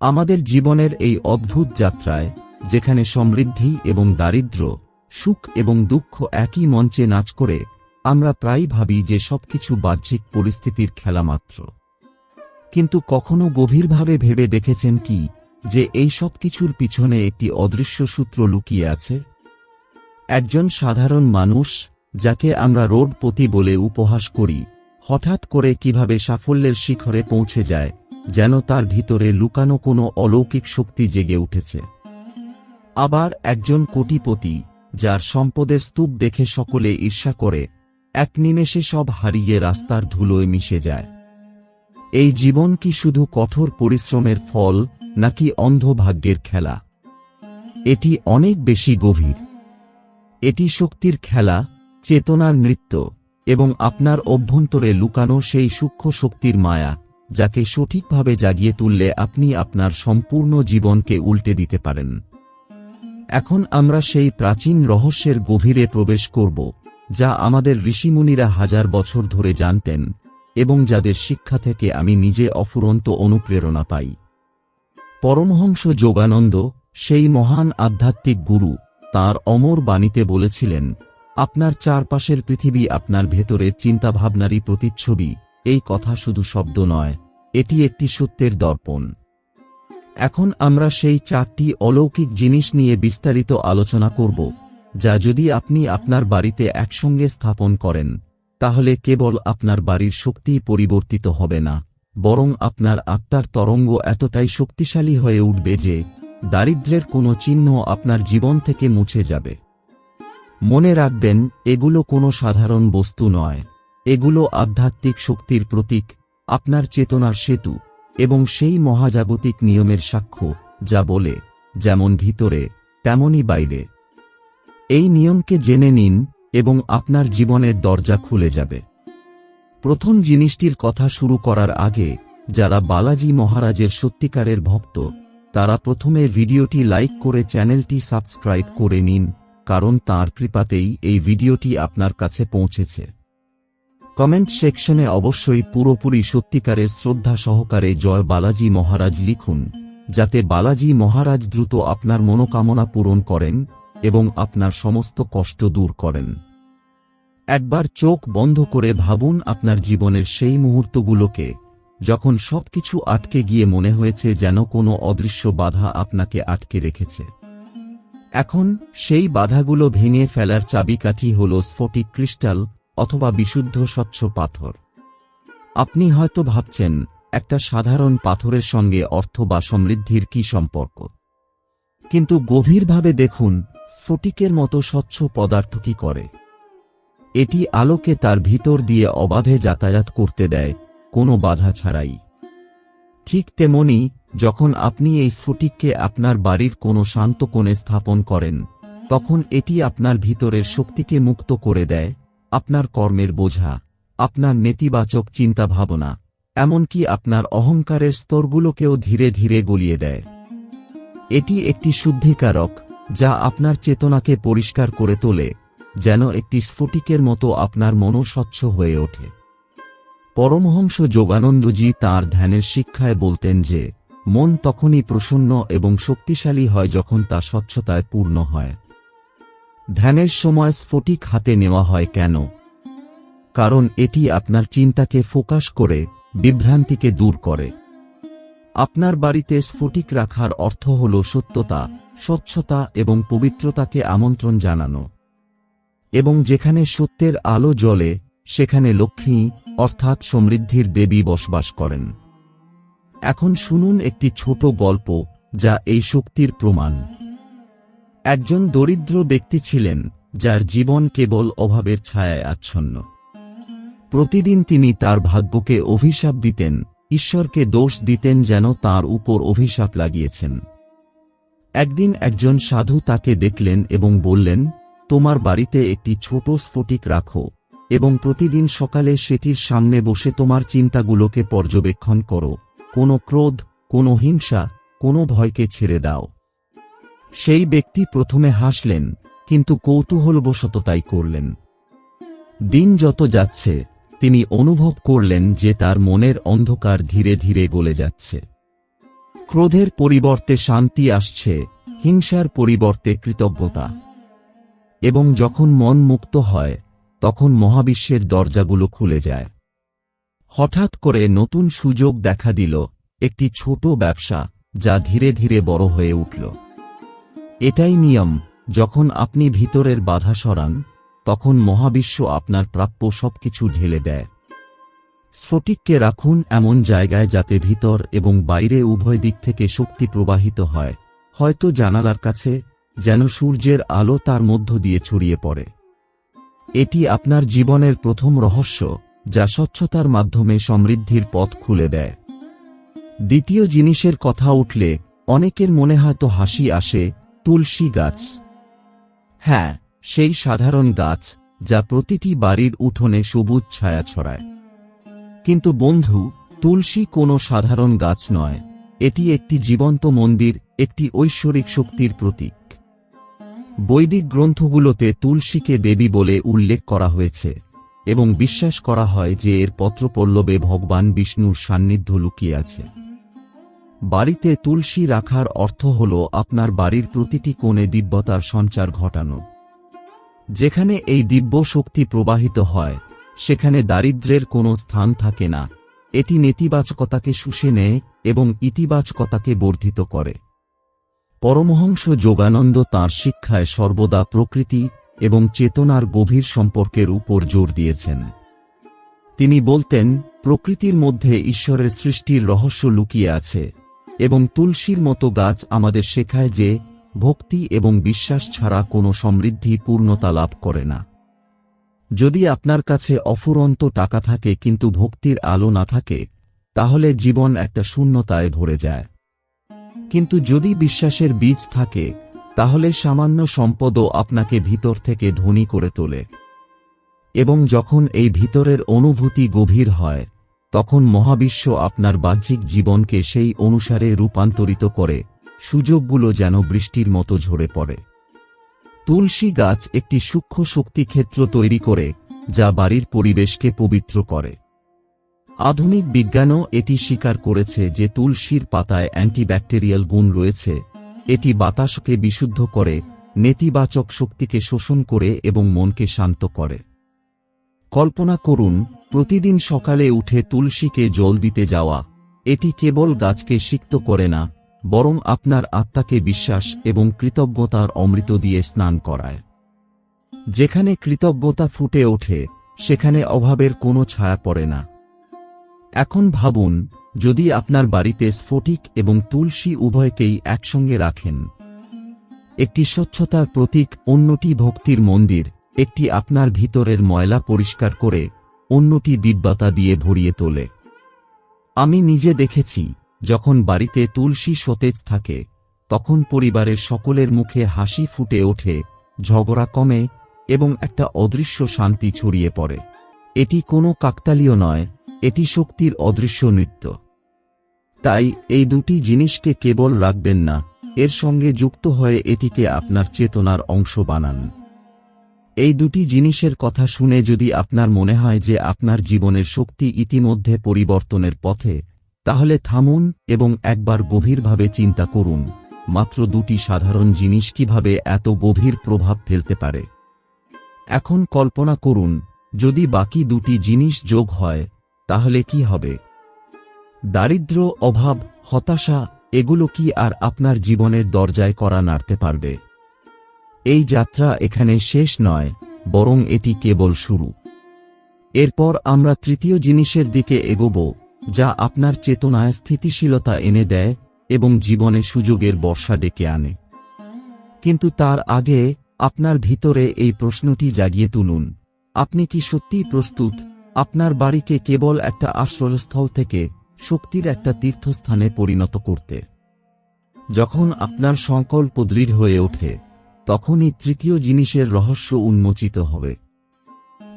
আমাদের জীবনের এই অদ্ভুত যাত্রায়, যেখানে সমৃদ্ধি এবং দারিদ্র, সুখ এবং দুঃখ একই মঞ্চে নাচ করে, আমরা প্রায় ভাবি যে সবকিছু বাহ্যিক পরিস্থিতির খেলা মাত্র। কিন্তু কখনো গভীরভাবে ভেবে দেখেছেন কি যে এই সব কিছুর পিছনে একটি অদৃশ্য সূত্র লুকিয়ে আছে? একজন সাধারণ মানুষ, যাকে আমরা রোডপতি বলে উপহাস করি, হঠাৎ করে কীভাবে সাফল্যের শিখরে পৌঁছে যায় যেন তার ভিতরে লুকানো কোনো অলৌকিক শক্তি জেগে উঠেছে। আবার একজন কোটিপতি, যার সম্পদের স্তূপ দেখে সকলে ঈর্ষা করে, এক নিমেষে সব হারিয়ে রাস্তার ধুলোয় মিশে যায়। এই জীবন কি শুধু কঠোর পরিশ্রমের ফল, নাকি অন্ধ ভাগ্যের খেলা? এটি অনেক বেশি গভীর। এটি শক্তির খেলা, চেতনার নৃত্য, এবং আপনার অভ্যন্তরে লুকানো সেই সূক্ষ্ম শক্তির মায়া। যাকে সঠিকভাবে জাগিয়ে তুললে আপনি আপনার সম্পূর্ণ জীবনকে উল্টে দিতে পারেন। এখন আমরা সেই প্রাচীন রহস্যের গভীরে প্রবেশ করব, যা আমাদের ঋষিমুনিরা হাজার বছর ধরে জানতেন এবং যাদের শিক্ষা থেকে আমি নিজে অফুরন্ত অনুপ্রেরণা পাই। পরমহংস যোগানন্দ, সেই মহান আধ্যাত্মিক গুরু, তার অমর বাণীতে বলেছিলেন, আপনার চারপাশের পৃথিবী আপনার ভেতরের চিন্তাভাবনারই প্রতিচ্ছবি এই কথা শুধু শব্দ নয়, এটি একটি সত্যের দর্পণ। এখন আমরা সেই চারটি অলৌকিক জিনিস নিয়ে বিস্তারিত আলোচনা করব, যা যদি আপনি আপনার বাড়িতে একসঙ্গে স্থাপন করেন, তাহলে কেবল আপনার বাড়ির শক্তি পরিবর্তিত হবে না, বরং আপনার আত্মার তরঙ্গ এতটাই শক্তিশালী হয়ে উঠবে যে দারিদ্র্যের কোনো চিহ্ন আপনার জীবন থেকে মুছে যাবে। মনে রাখবেন, এগুলো কোনো সাধারণ বস্তু নয়। এগুলো আধ্যাত্মিক শক্তির প্রতীক, আপনার চেতনার সেতু, এবং সেই মহাজাগতিক নিয়মের সাক্ষ্য, যা বলে, যেমন ভিতরে, তেমনই বাইরে। এই নিয়মকে জেনে নিন, এবং আপনার জীবনের দরজা খুলে যাবে। প্রথম জিনিসটির কথা শুরু করার আগে, যারা বালাজি মহারাজের সত্যিকারের ভক্ত, তারা প্রথমে ভিডিওটি লাইক করে চ্যানেলটি সাবস্ক্রাইব করে নিন, কারণ তার কৃপাতেই এই ভিডিওটি আপনার কাছে পৌঁছেছে। কমেন্ট সেকশনে অবশ্যই পুরোপুরি সত্যিকারের শ্রদ্ধা সহকারে জয় বালাজি মহারাজ লিখুন, যাতে বালাজি মহারাজ দ্রুত আপনার মনোকামনা পূরণ করেন এবং আপনার সমস্ত কষ্ট দূর করেন। একবার চোখ বন্ধ করে ভাবুন আপনার জীবনের সেই মুহূর্তগুলোকে, যখন সবকিছু আটকে গিয়ে মনে হয়েছে যেন কোনো অদৃশ্য বাধা আপনাকে আটকে রেখেছে। এখন সেই বাধাগুলো ভেঙে ফেলার চাবিকাঠি হল স্ফটিক ক্রিস্টাল অথবা বিশুদ্ধ স্বচ্ছ পাথর। আপনি হয়তো ভাবছেন, একটা সাধারণ পাথরের সঙ্গে অর্থ বা সমৃদ্ধির কি সম্পর্ক? কিন্তু গভীরভাবে দেখুন, স্ফটিকের মতো স্বচ্ছ পদার্থ কি করে? এটি আলোকে তার ভিতর দিয়ে অবাধে যাতায়াত করতে দেয়, কোনো বাধা ছাড়াই। ঠিক তেমনি, যখন আপনি এই স্ফটিককে আপনার বাড়ির কোনো শান্ত কোণে স্থাপন করেন, তখন এটি আপনার ভিতরের শক্তিকে মুক্ত করে দেয় আপনার কর্মের বোঝা, আপনার নেতিবাচক চিন্তাভাবনা, এমনকি আপনার অহংকারের স্তরগুলোকেও ধীরে ধীরে গলিয়ে দেয়। এটি একটি শুদ্ধিকারক, যা আপনার চেতনাকে পরিষ্কার করে তোলে, যেন একটি স্ফটিকের মতো আপনার মনও স্বচ্ছ হয়ে ওঠে। পরমহংস যোগানন্দজি তাঁর ধ্যানের শিক্ষায় বলতেন যে, মন তখনই প্রসন্ন এবং শক্তিশালী হয় যখন তা স্বচ্ছতায় পূর্ণ হয়। ধ্যানের সময় স্ফটিক হাতে নেওয়া হয় কেন? কারণ এটি আপনার চিন্তাকে ফোকাস করে, বিভ্রান্তিকে দূর করে। আপনার বাড়িতে স্ফটিক রাখার অর্থ হল সত্যতা, স্বচ্ছতা এবং পবিত্রতাকে আমন্ত্রণ জানানো। এবং যেখানে সত্যের আলো জ্বলে, সেখানে লক্ষ্মী, অর্থাৎ সমৃদ্ধির দেবী বসবাস করেন। এখন শুনুন একটি ছোট গল্প যা এই শক্তির প্রমাণ। একজন দরিদ্র ব্যক্তি ছিলেন, যার জীবন কেবল অভাবের ছায়ায় আচ্ছন্ন। প্রতিদিন তিনি তার ভাগ্যকে অভিশাপ দিতেন, ঈশ্বরকে দোষ দিতেন যেন তার উপর অভিশাপ লাগিয়েছেন। একদিন একজন সাধু তাকে দেখলেন এবং বললেন, তোমার বাড়িতে একটি ছোট স্ফটিক রাখো এবং প্রতিদিন সকালে সেটির সামনে বসে তোমার চিন্তাগুলোকে পর্যবেক্ষণ করো। কোনো ক্রোধ, কোনো হিংসা, কোনো ভয়কে ছেড়ে দাও। সেই ব্যক্তি প্রথমে হাসলেন, কিন্তু কৌতূহলবশত তাই করলেন। দিন যত যাচ্ছে, তিনি অনুভব করলেন যে তার মনের অন্ধকার ধীরে ধীরে গলে যাচ্ছে। ক্রোধের পরিবর্তে শান্তি আসছে, হিংসার পরিবর্তে কৃতজ্ঞতা। এবং যখন মন মুক্ত হয়, তখন মহাবিশ্বের দরজাগুলো খুলে যায়। হঠাৎ করে নতুন সুযোগ দেখা দিল, একটি ছোট ব্যবসা, যা ধীরে ধীরে বড় হয়ে উঠল। এটাই নিয়ম, যখন আপনি ভিতরের বাধা সরান, তখন মহাবিশ্ব আপনার প্রাপ্য সবকিছু ঢেলে দেয়। স্ফটিককে রাখুন এমন জায়গায় যাতে ভিতর এবং বাইরে উভয় দিক থেকে শক্তি প্রবাহিত হয়, হয়তো জানালার কাছে, যেন সূর্যের আলো তার মধ্য দিয়ে ছড়িয়ে পড়ে। এটি আপনার জীবনের প্রথম রহস্য, যা স্বচ্ছতার মাধ্যমে সমৃদ্ধির পথ খুলে দেয়। দ্বিতীয় জিনিসের কথা উঠলে, অনেকের মনে হয়তো হাসি আসে তুলসী গাছ। হ্যাঁ সেই সাধারণ গাছ যা প্রতিটি বাড়ির উঠোনে সবুজ ছায়া ছড়ায়। কিন্তু বন্ধু, তুলসী কোনো সাধারণ গাছ নয়। এটি একটি জীবন্ত মন্দির, একটি ঐশ্বরিক শক্তির প্রতীক। বৈদিক গ্রন্থগুলোতে তুলসীকে দেবী বলে উল্লেখ করা হয়েছে এবং বিশ্বাস করা হয় যে এর পত্রপল্লবে ভগবান বিষ্ণুর সান্নিধ্য লুকিয়ে আছে। বাড়িতে তুলসী রাখার অর্থ হল আপনার বাড়ির প্রতিটি কোণে দিব্যতার সঞ্চার ঘটানো। যেখানে এই দিব্য শক্তি প্রবাহিত হয়, সেখানে দারিদ্র্যের কোনো স্থান থাকে না। এটি নেতিবাচকতাকে শুষে নেয় এবং ইতিবাচকতাকে বর্ধিত করে। পরমহংস যোগানন্দ তাঁর শিক্ষায় সর্বদা প্রকৃতি এবং চেতনার গভীর সম্পর্কের উপর জোর দিয়েছেন। তিনি বলতেন, প্রকৃতির মধ্যে ঈশ্বরের সৃষ্টির রহস্য লুকিয়ে আছে। এবং তুলসীর মতো গাছ আমাদের শেখায় যে, ভক্তি এবং বিশ্বাস ছাড়া কোনো সমৃদ্ধি পূর্ণতা লাভ করে না। যদি আপনার কাছে অফুরন্ত টাকা থাকে কিন্তু ভক্তির আলো না থাকে, তাহলে জীবন একটা শূন্যতায় ভরে যায়। কিন্তু যদি বিশ্বাসের বীজ থাকে, তাহলে সামান্য সম্পদও আপনাকে ভিতর থেকে ধনী করে তোলে। এবং যখন এই ভিতরের অনুভূতি গভীর হয় তখন মহাবিশ্ব আপনার বাহ্যিক জীবনকে সেই অনুসারে রূপান্তরিত করে, সুযোগগুলো যেন বৃষ্টির মতো ঝরে পড়ে। তুলসী গাছ একটি সূক্ষ্ম শক্তি ক্ষেত্র তৈরি করে, যা বাড়ির পরিবেশকে পবিত্র করে। আধুনিক বিজ্ঞানও এটি স্বীকার করেছে যে তুলসীর পাতায় অ্যান্টিব্যাকটেরিয়াল গুণ রয়েছে। এটি বাতাসকে বিশুদ্ধ করে, নেতিবাচক শক্তিকে শোষণ করে এবং মনকে শান্ত করে। কল্পনা করুন প্রতিদিন সকালে উঠে তুলসীকে জল দিতে যাওয়া। এটি কেবল গাছকে সিক্ত করে না, বরং আপনার আত্মাকে বিশ্বাস এবং কৃতজ্ঞতার অমৃত দিয়ে স্নান করায়। যেখানে কৃতজ্ঞতা ফুটে ওঠে, সেখানে অভাবের কোনো ছায়া পড়ে না। এখন ভাবুন, যদি আপনার বাড়িতে স্ফটিক এবং তুলসী উভয়কেই একসঙ্গে রাখেন। একটি স্বচ্ছতার প্রতীক অন্যটি ভক্তির মন্দির, একটি আপনার ভিতরের ময়লা পরিষ্কার করে অন্যটি দিব্যতা দিয়ে ভরিয়ে তোলে। আমি নিজে দেখেছি, যখন বাড়িতে তুলসী সতেজ থাকে, তখন পরিবারের সকলের মুখে হাসি ফুটে ওঠে, ঝগড়া কমে, এবং একটা অদৃশ্য শান্তি ছড়িয়ে পড়ে। এটি কোনো কাকতালীয় নয়, এটি শক্তির অদৃশ্য নৃত্য। তাই এই দুটি জিনিসকে কেবল রাখবেন না, এর সঙ্গে যুক্ত হয়ে এটিকে আপনার চেতনার অংশ বানান। এই দুটি জিনিসের কথা শুনে যদি আপনার মনে হয় যে আপনার জীবনের শক্তি ইতিমধ্যে পরিবর্তনের পথে, তাহলে থামুন এবং একবার গভীরভাবে চিন্তা করুন, মাত্র দুটি সাধারণ জিনিস কীভাবে এত গভীর প্রভাব ফেলতে পারে। এখন কল্পনা করুন, যদি বাকি দুটি জিনিস যোগ হয়, তাহলে কি হবে? দারিদ্র অভাব, হতাশা, এগুলো কি আর আপনার জীবনের দরজায় করা নাড়তে পারবে? এই যাত্রা এখানে শেষ নয়, বরং এটি কেবল শুরু। এরপর আমরা তৃতীয় জিনিসের দিকে এগোব, যা আপনার চেতনায় স্থিতিশীলতা এনে দেয় এবং জীবনে সুযোগের বর্ষা ডেকে আনে। কিন্তু তার আগে আপনার ভিতরে এই প্রশ্নটি জাগিয়ে তুলুন, আপনি কি সত্যিই প্রস্তুত? আপনার বাড়িকে কেবল একটা আশ্রয়স্থল থেকে শক্তির একটা তীর্থস্থানে পরিণত করতে। যখন আপনার সংকল্প দৃঢ় হয়ে ওঠে তখনই তৃতীয় জিনিসের রহস্য উন্মোচিত হবে।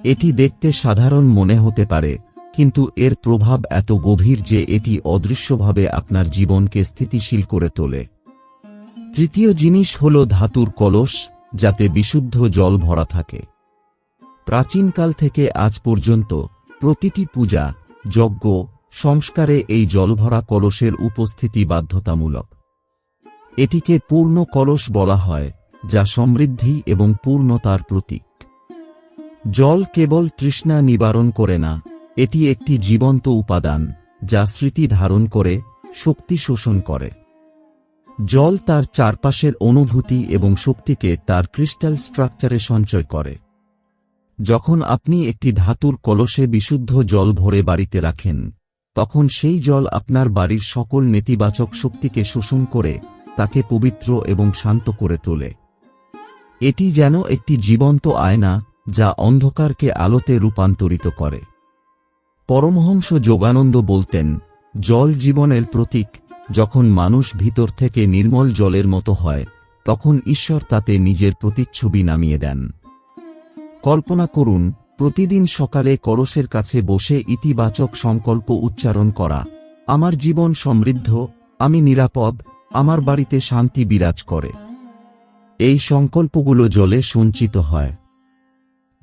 এটি দেখতে সাধারণ মনে হতে পারে, কিন্তু এর প্রভাব এত গভীর যে এটি অদৃশ্যভাবে আপনার জীবনকে স্থিতিশীল করে তোলে। তৃতীয় জিনিস হল ধাতুর কলস, যাতে বিশুদ্ধ জল ভরা থাকে। প্রাচীনকাল থেকে আজ পর্যন্ত প্রতিটি পূজা, যজ্ঞ, সংস্কারে এই জলভরা কলসের উপস্থিতি বাধ্যতামূলক। এটিকে পূর্ণ কলস বলা হয়। যা সমৃদ্ধি এবং পূর্ণতার প্রতীক। জল কেবল তৃষ্ণা নিবারণ করে না, এটি একটি জীবন্ত উপাদান, যা স্মৃতি ধারণ করে, শক্তি শোষণ করে। জল তার চারপাশের অনুভূতি এবং শক্তিকে তার ক্রিস্টাল স্ট্রাকচারে সঞ্চয় করে। যখন আপনি একটি ধাতুর কলসে বিশুদ্ধ জল ভরে বাড়িতে রাখেন, তখন সেই জল আপনার বাড়ির সকল নেতিবাচক শক্তিকে শোষণ করে, তাকে পবিত্র এবং শান্ত করে তোলে। এটি যেন একটি জীবন্ত আয়না যা অন্ধকারকে আলোতে রূপান্তরিত করে। পরমহংস যোগানন্দ বলতেন, জল জীবনের প্রতীক, যখন মানুষ ভিতর থেকে নির্মল জলের মতো হয়, তখন ঈশ্বর তাতে নিজের প্রতিচ্ছবি নামিয়ে দেন। কল্পনা করুন, প্রতিদিন সকালে কলসের কাছে বসে ইতিবাচক সংকল্প উচ্চারণ করা, আমার জীবন সমৃদ্ধ, আমি নিরাপদ, আমার বাড়িতে শান্তি বিরাজ করে। এই সংকল্পগুলো জলে সঞ্চিত হয়।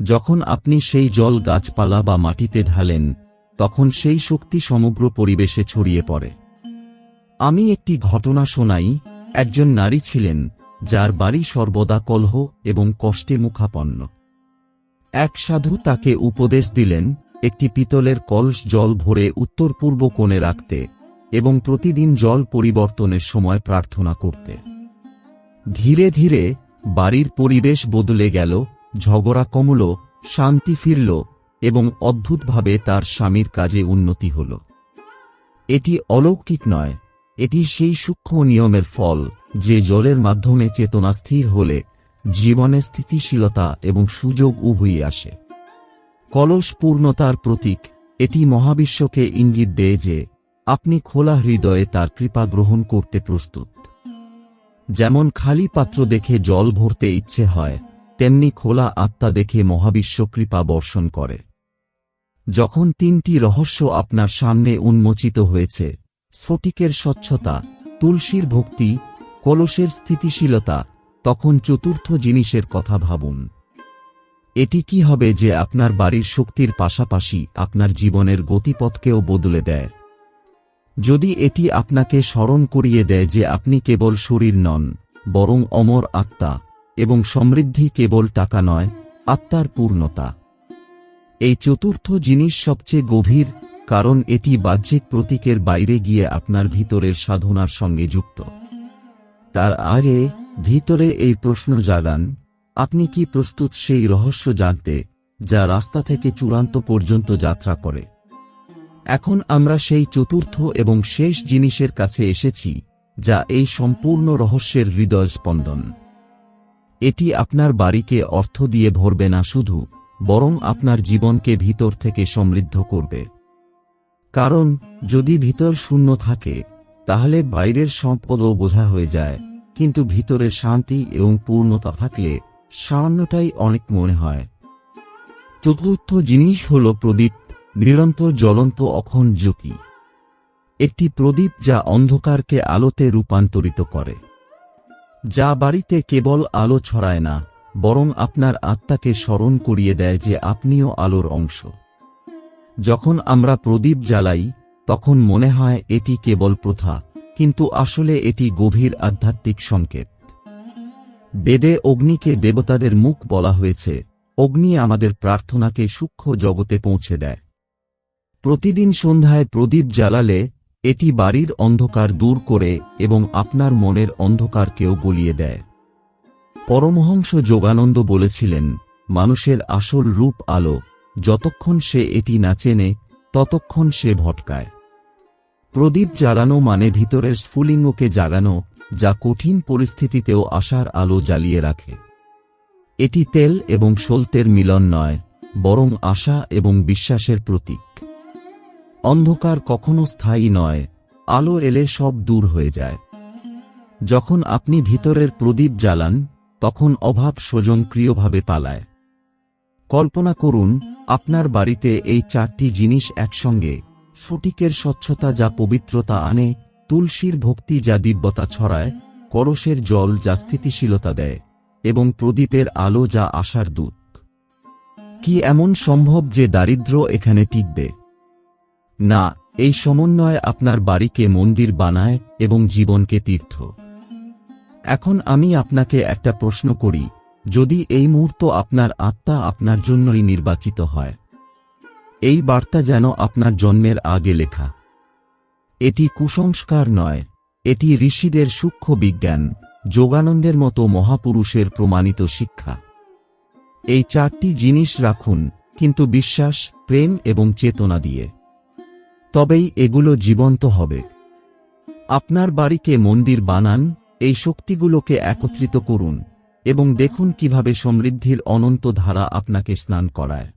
যখন আপনি সেই জল গাছপালা বা মাটিতে ঢালেন, তখন সেই শক্তি সমগ্র পরিবেশে ছড়িয়ে পড়ে। আমি একটি ঘটনা শোনাই, একজন নারী ছিলেন, যার বাড়ি সর্বদা কলহ এবং কষ্টে মুখাপন্ন। এক সাধু তাকে উপদেশ দিলেন, একটি পিতলের কলস জল ভরে উত্তর পূর্ব কোণে রাখতে এবং প্রতিদিন জল পরিবর্তনের সময় প্রার্থনা করতে। ধীরে ধীরে বাড়ির পরিবেশ বদলে গেল, ঝগড়া কমল, শান্তি ফিরল এবং অদ্ভুতভাবে তার স্বামীর কাজে উন্নতি হল। এটি অলৌকিক নয়, এটি সেই সূক্ষ্ম নিয়মের ফল যে জলের মাধ্যমে চেতনা স্থির হলে জীবনে স্থিতিশীলতা এবং সুযোগ উভয়ই আসে। কলস পূর্ণতার প্রতীক, এটি মহাবিশ্বকে ইঙ্গিত দেয় যে আপনি খোলা হৃদয়ে তার কৃপা গ্রহণ করতে প্রস্তুত। যেমন খালি পাত্র দেখে জল ভরতে ইচ্ছে হয়, তেমনি খোলা আত্মা দেখে মহাবিশ্ব কৃপা বর্ষণ করে। যখন তিনটি রহস্য আপনার সামনে উন্মোচিত হয়েছে, স্ফটিকের স্বচ্ছতা, তুলসীর ভক্তি, কলসের স্থিতিশীলতা, তখন চতুর্থ জিনিসের কথা ভাবুন। এটি কি হবে যে আপনার বাড়ির শক্তির পাশাপাশি আপনার জীবনের গতিপথকেও বদলে দেয়? যদি এটি আপনাকে স্মরণ করিয়ে দেয় যে আপনি কেবল শরীর নন, বরং অমর আত্মা, এবং সমৃদ্ধি কেবল টাকা নয়, আত্মার পূর্ণতা। এই চতুর্থ জিনিস সবচেয়ে গভীর, কারণ এটি বাহ্যিক প্রতীকের বাইরে গিয়ে আপনার ভিতরের সাধনার সঙ্গে যুক্ত। তার আগে, ভিতরে এই প্রশ্ন জাগান, আপনি কি প্রস্তুত সেই রহস্য জানতে, যা রাস্তা থেকে চূড়ান্ত পর্যন্ত যাত্রা করে? এখন আমরা সেই চতুর্থ এবং শেষ জিনিসের কাছে এসেছি, যা এই সম্পূর্ণ রহস্যের হৃদয় স্পন্দন এটি আপনার বাড়িকে অর্থ দিয়ে ভরবে না শুধু, বরং আপনার জীবনকে ভিতর থেকে সমৃদ্ধ করবে। কারণ, যদি ভিতর শূন্য থাকে, তাহলে বাইরের সম্পদও বোঝা হয়ে যায়, কিন্তু ভিতরে শান্তি এবং পূর্ণতা থাকলে সামান্যটাই অনেক মনে হয়। চতুর্থ জিনিস হল প্রদীপ। নিরন্তর জ্বলন্ত অখন জ্যোতি। একটি প্রদীপ যা অন্ধকারকে আলোতে রূপান্তরিত করে। যা বাড়িতে কেবল আলো ছড়ায় না, বরং আপনার আত্মাকে স্মরণ করিয়ে দেয় যে আপনিও আলোর অংশ। যখন আমরা প্রদীপ জ্বালাই, তখন মনে হয় এটি কেবল প্রথা, কিন্তু আসলে এটি গভীর আধ্যাত্মিক সংকেত। বেদে অগ্নিকে দেবতাদের মুখ বলা হয়েছে, অগ্নি আমাদের প্রার্থনাকে সূক্ষ্ম জগতে পৌঁছে দেয়। প্রতিদিন সন্ধ্যায় প্রদীপ জ্বালালে, এটি বাড়ির অন্ধকার দূর করে এবং আপনার মনের অন্ধকারকেও গলিয়ে দেয়। পরমহংস যোগানন্দ বলেছিলেন, মানুষের আসল রূপ আলো, যতক্ষণ সে এটি না চেনে, ততক্ষণ সে ভটকায়। প্রদীপ জ্বালানো মানে ভিতরের স্ফুলিঙ্গকে জাগানো, যা কঠিন পরিস্থিতিতেও আশার আলো জ্বালিয়ে রাখে। এটি তেল এবং সলতের মিলন নয়, বরং আশা এবং বিশ্বাসের প্রতীক। অন্ধকার কখনো স্থায়ী নয়, আলো এলে সব দূর হয়ে যায়। যখন আপনি ভিতরের প্রদীপ জ্বালান, তখন অভাব স্বজনক্রিয়ভাবে পালায়। কল্পনা করুন, আপনার বাড়িতে এই চারটি জিনিস একসঙ্গে ফটিকের স্বচ্ছতা যা পবিত্রতা আনে, তুলসীর ভক্তি যা দিব্যতা ছড়ায় করসের জল যা স্থিতিশীলতা দেয়, এবং প্রদীপের আলো যা আশার দূত। কি এমন সম্ভব যে দারিদ্র এখানে টিকবে? না, এই সমন্বয় আপনার বাড়িকে মন্দির বানায় এবং জীবনকে তীর্থ। এখন আমি আপনাকে একটা প্রশ্ন করি, যদি এই মুহূর্ত আপনার আত্মা আপনার জন্যই নির্বাচিত হয়, এই বার্তা যেন আপনার জন্মের আগে লেখা। এটি কুসংস্কার নয়, এটি ঋষিদের সূক্ষ্ম বিজ্ঞান, যোগানন্দের মতো মহাপুরুষের প্রমাণিত শিক্ষা। এই চারটি জিনিস রাখুন, কিন্তু বিশ্বাস, প্রেম এবং চেতনা দিয়ে। তবেই এগুলো জীবন্ত হবে। আপনার বাড়িকে মন্দির বানান, এই শক্তিগুলোকে একত্রিত করুন, এবং দেখুন কীভাবে সমৃদ্ধির অনন্ত ধারা আপনাকে স্নান করায়।